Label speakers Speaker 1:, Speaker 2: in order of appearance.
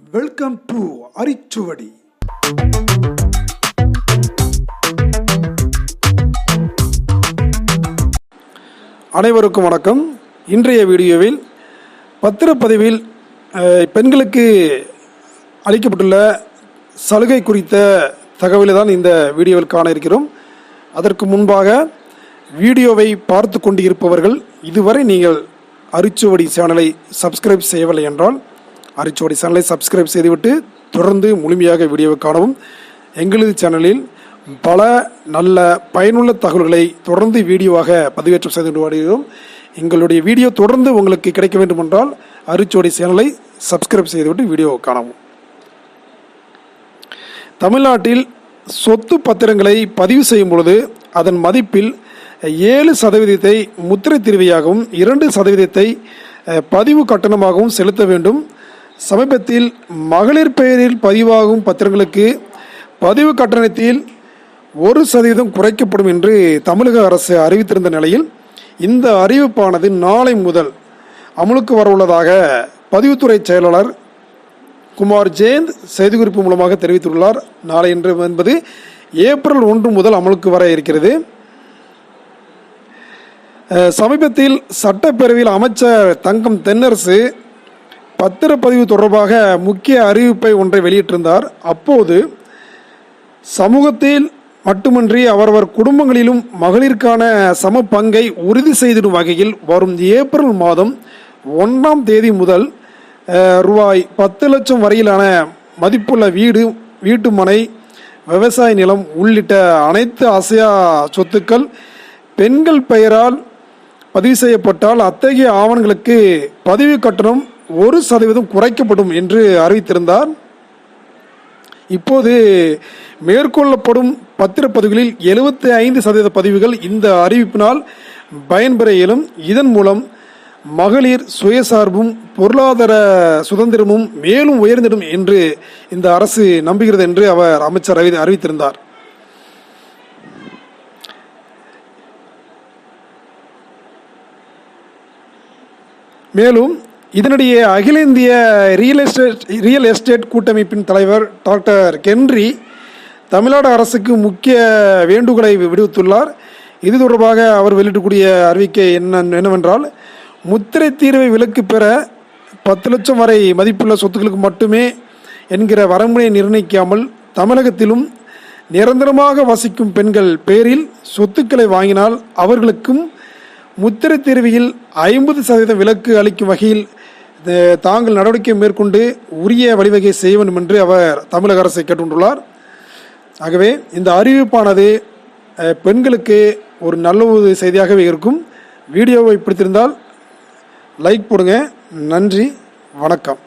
Speaker 1: Welcome to அரிச்சுவடி. அனைவருக்கும் வணக்கம். இன்றைய வீடியோவில் பத்திரப்பதிவில் பெண்களுக்கு அளிக்கப்பட்டுள்ள சலுகை குறித்த தகவலை தான் இந்த வீடியோவில் காண இருக்கிறோம். அதற்கு முன்பாக வீடியோவை பார்த்து கொண்டு இருப்பவர்கள் இதுவரை நீங்கள் அரிச்சுவடி சேனலை சப்ஸ்கிரைப் செய்யவில்லை என்றால் அரிச்சோடி சேனலை சப்ஸ்கிரைப் செய்துவிட்டு தொடர்ந்து முழுமையாக வீடியோவை காணவும். எங்களது சேனலில் பல நல்ல பயனுள்ள தகவல்களை தொடர்ந்து வீடியோவாக பதிவேற்றம் செய்து கொண்டு வருகிறோம். எங்களுடைய வீடியோ தொடர்ந்து உங்களுக்கு கிடைக்க வேண்டுமென்றால் அரிச்சோடி சேனலை சப்ஸ்கிரைப் செய்துவிட்டு வீடியோ காணவும். தமிழ்நாட்டில் சொத்து பத்திரங்களை பதிவு செய்யும் பொழுது அதன் மதிப்பில் ஏழு சதவீதத்தை முத்திரை திருவியாகவும் இரண்டு சதவீதத்தை பதிவு கட்டணமாகவும் செலுத்த வேண்டும். சமீபத்தில் மகளிர் பெயரில் பதிவாகும் பத்திரங்களுக்கு பதிவு கட்டணத்தில் ஒரு சதவீதம் குறைக்கப்படும் என்று தமிழக அரசு அறிவித்திருந்த நிலையில் இந்த அறிவிப்பானது நாளை முதல் அமலுக்கு வரவுள்ளதாக பதிவுத்துறை செயலாளர் குமார் ஜெயந்த் செய்திக்குறிப்பு மூலமாக தெரிவித்துள்ளார். நாளை என்று என்பது ஏப்ரல் ஒன்று முதல் அமலுக்கு வர இருக்கிறது. சமீபத்தில் சட்டப்பேரவையில் அமைச்சர் தங்கம் தென்னரசு பத்திரப்பதிவு தொடர்பாக முக்கிய அறிவிப்பை ஒன்றை வெளியிட்டிருந்தார். அப்போது சமூகத்தில் மட்டுமின்றி அவரவர் குடும்பங்களிலும் மகளிருக்கான சம பங்கை உறுதி செய்திடும் வகையில் வரும் ஏப்ரல் மாதம் ஒன்றாம் தேதி முதல் ரூபாய் பத்து லட்சம் வரையிலான மதிப்புள்ள வீடு வீட்டு மனை விவசாய நிலம் உள்ளிட்ட அனைத்து அசையா சொத்துக்கள் பெண்கள் பெயரால் பதிவு செய்யப்பட்டால் அத்தகைய ஆவணங்களுக்கு பதிவு கட்டணம் ஒரு சதவீதம் குறைக்கப்படும் என்று அறிவித்திருந்தார். இப்போது மேற்கொள்ளப்படும் பத்திரப்பதிவுகளில் எழுபத்தி ஐந்து சதவீத பதிவுகள் இந்த அறிவிப்பினால் பயன்பெற இயலும். இதன் மூலம் மகளிர் சுயசார்பும் பொருளாதார சுதந்திரமும் மேலும் உயர்ந்திடும் என்று இந்த அரசு நம்புகிறது என்று அவர் அமைச்சர் அறிவி- அறிவித்திருந்தார். மேலும் இதனிடையே அகில இந்திய ரியல் எஸ்டேட் ரியல் எஸ்டேட் கூட்டமைப்பின் தலைவர் டாக்டர் கென்றி தமிழ்நாடு அரசுக்கு முக்கிய வேண்டுகோளை விடுத்துள்ளார். இது தொடர்பாக அவர் வெளியிடக்கூடிய அறிவிக்கை என்ன என்னவென்றால் முத்திரை தீர்வை விலக்கு பெற பத்து லட்சம் வரை மதிப்புள்ள சொத்துக்களுக்கு மட்டுமே என்கிற வரம்புனை நிர்ணயிக்காமல் தமிழகத்திலும் நிரந்தரமாக வசிக்கும் பெண்கள் பேரில் சொத்துக்களை வாங்கினால் அவர்களுக்கும் முத்திரை தேர்வியில் ஐம்பது சதவீதம் விலக்கு அளிக்கும் வகையில் தாங்கள் நடவடிக்கை மேற்கொண்டு உரிய வழிவகை செய்ய வேண்டும் என்று அவர் தமிழக அரசை கேட்டுக்கொண்டுள்ளார். ஆகவே இந்த அறிவிப்பானது பெண்களுக்கு ஒரு நல்ல ஒரு செய்தியாகவே இருக்கும். வீடியோவை பிடித்திருந்தால் லைக் போடுங்க. நன்றி. வணக்கம்.